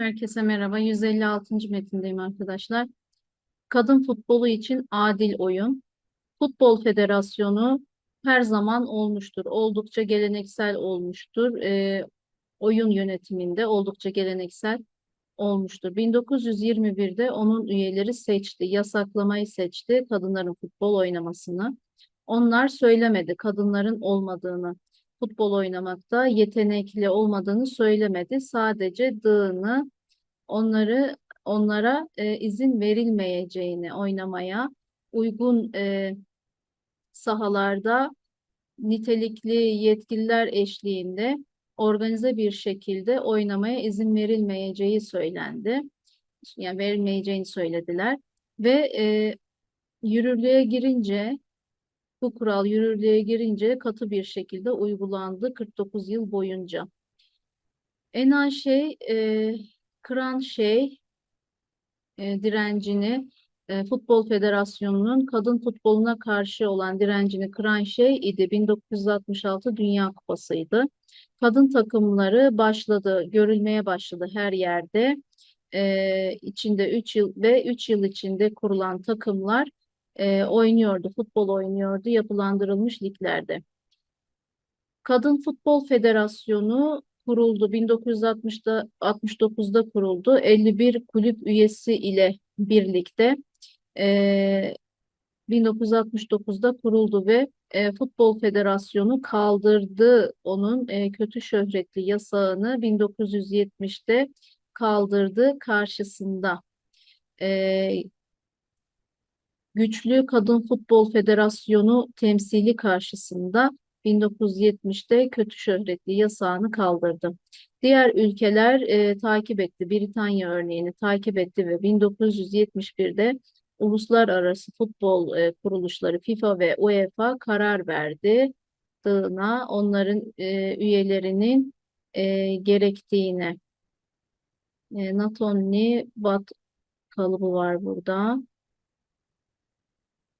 Herkese merhaba. 156. metindeyim arkadaşlar. Kadın futbolu için adil oyun. Futbol Federasyonu her zaman olmuştur. Oldukça geleneksel olmuştur. Ee, oyun yönetiminde oldukça geleneksel olmuştur. 1921'de onun üyeleri seçti, yasaklamayı seçti kadınların futbol oynamasını. Onlar söylemedi kadınların olmadığını, futbol oynamakta yetenekli olmadığını söylemedi. Sadece dığını onları onlara e, izin verilmeyeceğini oynamaya uygun e, sahalarda nitelikli yetkililer eşliğinde organize bir şekilde oynamaya izin verilmeyeceği söylendi. Yani verilmeyeceğini söylediler ve e, yürürlüğe girince bu kural yürürlüğe girince katı bir şekilde uygulandı 49 yıl boyunca. En şey, e, kıran şey e, direncini e, Futbol Federasyonu'nun kadın futboluna karşı olan direncini kıran şey idi. 1966 Dünya Kupası'ydı. Kadın takımları başladı, görülmeye başladı her yerde. E, içinde 3 yıl ve 3 yıl içinde kurulan takımlar e, oynuyordu, futbol oynuyordu yapılandırılmış liglerde. Kadın Futbol Federasyonu kuruldu. 1960'da 69'da kuruldu. 51 kulüp üyesi ile birlikte e, 1969'da kuruldu ve e, Futbol Federasyonu kaldırdı onun e, kötü şöhretli yasağını 1970'te kaldırdı karşısında. E, Güçlü Kadın Futbol Federasyonu temsili karşısında 1970'te kötü şöhretli yasağını kaldırdı. Diğer ülkeler e, takip etti. Britanya örneğini takip etti ve 1971'de uluslararası futbol e, kuruluşları FIFA ve UEFA karar verdi. Dığına onların e, üyelerinin e, gerektiğine. E, not only but kalıbı var burada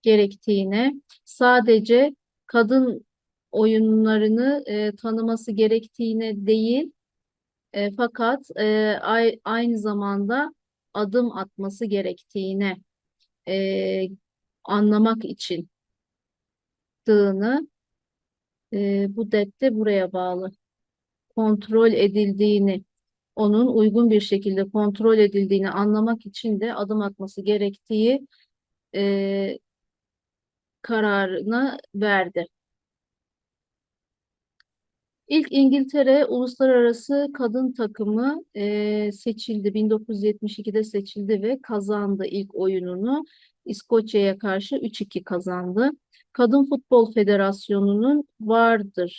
gerektiğine sadece kadın oyunlarını e, tanıması gerektiğine değil e, fakat e, aynı zamanda adım atması gerektiğine e, anlamak için dığını e, bu dette buraya bağlı kontrol edildiğini onun uygun bir şekilde kontrol edildiğini anlamak için de adım atması gerektiği e, kararını verdi. İlk İngiltere Uluslararası Kadın Takımı e, seçildi. 1972'de seçildi ve kazandı ilk oyununu. İskoçya'ya karşı 3-2 kazandı. Kadın Futbol Federasyonu'nun vardır.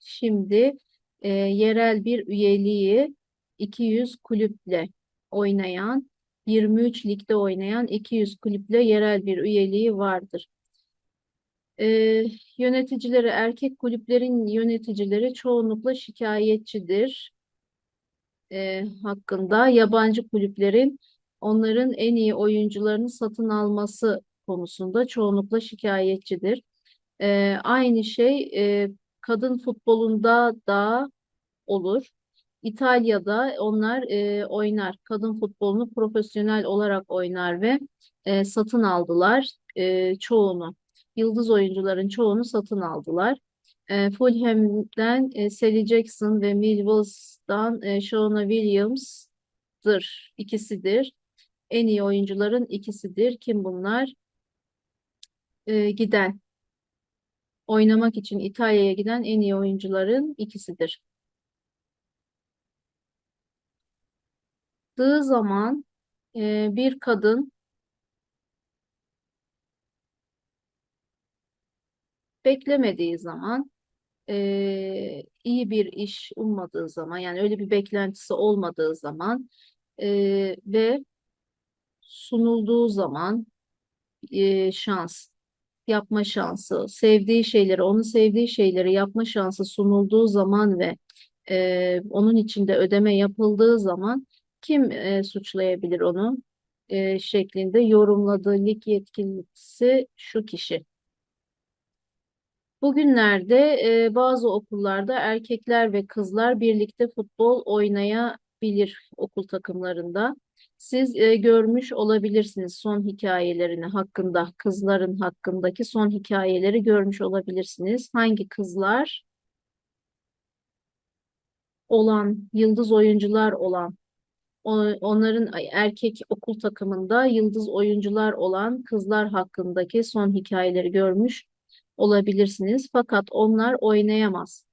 Şimdi e, yerel bir üyeliği 200 kulüple oynayan, 23 ligde oynayan 200 kulüple yerel bir üyeliği vardır. E, yöneticileri, erkek kulüplerin yöneticileri çoğunlukla şikayetçidir e, hakkında. Yabancı kulüplerin onların en iyi oyuncularını satın alması konusunda çoğunlukla şikayetçidir. E, aynı şey e, kadın futbolunda da olur. İtalya'da onlar e, oynar. Kadın futbolunu profesyonel olarak oynar ve e, satın aldılar e, çoğunu yıldız oyuncuların çoğunu satın aldılar. E, Fulham'den e, Sally Jackson ve Millwall'dan e, Shauna Williams'dır. ikisidir. En iyi oyuncuların ikisidir. Kim bunlar? E, giden. Oynamak için İtalya'ya giden en iyi oyuncuların ikisidir. Dığı zaman e, bir kadın beklemediği zaman e, iyi bir iş ummadığı zaman yani öyle bir beklentisi olmadığı zaman e, ve sunulduğu zaman e, şans yapma şansı, sevdiği şeyleri, onun sevdiği şeyleri yapma şansı sunulduğu zaman ve e, onun içinde ödeme yapıldığı zaman kim e, suçlayabilir onu e, şeklinde yorumladığı lig yetkilisi şu kişi. Bugünlerde e, bazı okullarda erkekler ve kızlar birlikte futbol oynaya bilir okul takımlarında. Siz e, görmüş olabilirsiniz son hikayelerini hakkında, kızların hakkındaki son hikayeleri görmüş olabilirsiniz. Hangi kızlar? olan, yıldız oyuncular olan, onların erkek okul takımında yıldız oyuncular olan kızlar hakkındaki son hikayeleri görmüş olabilirsiniz. Fakat onlar oynayamaz.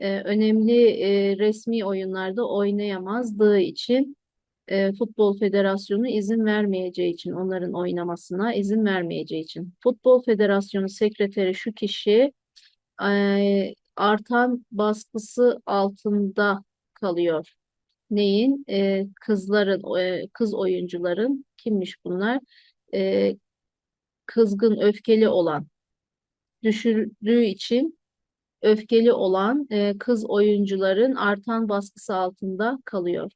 Ee, önemli e, resmi oyunlarda oynayamazdığı için e, Futbol Federasyonu izin vermeyeceği için onların oynamasına izin vermeyeceği için. Futbol Federasyonu sekreteri şu kişi e, artan baskısı altında kalıyor. Neyin? E, kızların, e, kız oyuncuların kimmiş bunlar? E, kızgın, öfkeli olan, düşürdüğü için öfkeli olan e, kız oyuncuların artan baskısı altında kalıyor.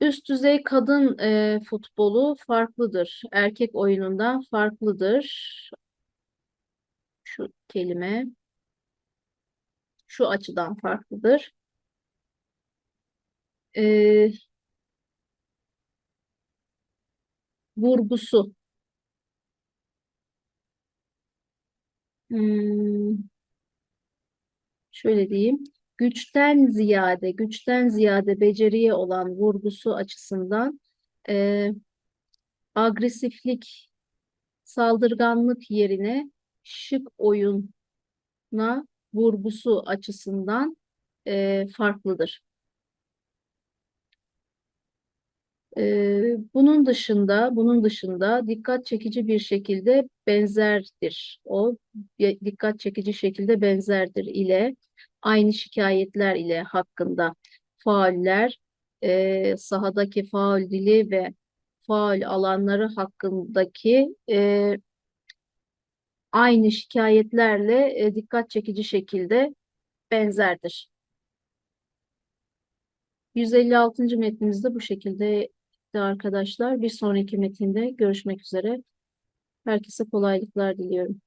Üst düzey kadın e, futbolu farklıdır. Erkek oyunundan farklıdır. Şu kelime şu açıdan farklıdır. E, vurgusu. Şöyle diyeyim. Güçten ziyade, güçten ziyade beceriye olan vurgusu açısından e, agresiflik, saldırganlık yerine şık oyuna vurgusu açısından e, farklıdır. Ee, bunun dışında, bunun dışında dikkat çekici bir şekilde benzerdir. O dikkat çekici şekilde benzerdir ile aynı şikayetler ile hakkında fauller, e, sahadaki faul dili ve faul alanları hakkındaki e, aynı şikayetlerle e, dikkat çekici şekilde benzerdir. 156. metnimiz de bu şekilde arkadaşlar. Bir sonraki metinde görüşmek üzere. Herkese kolaylıklar diliyorum.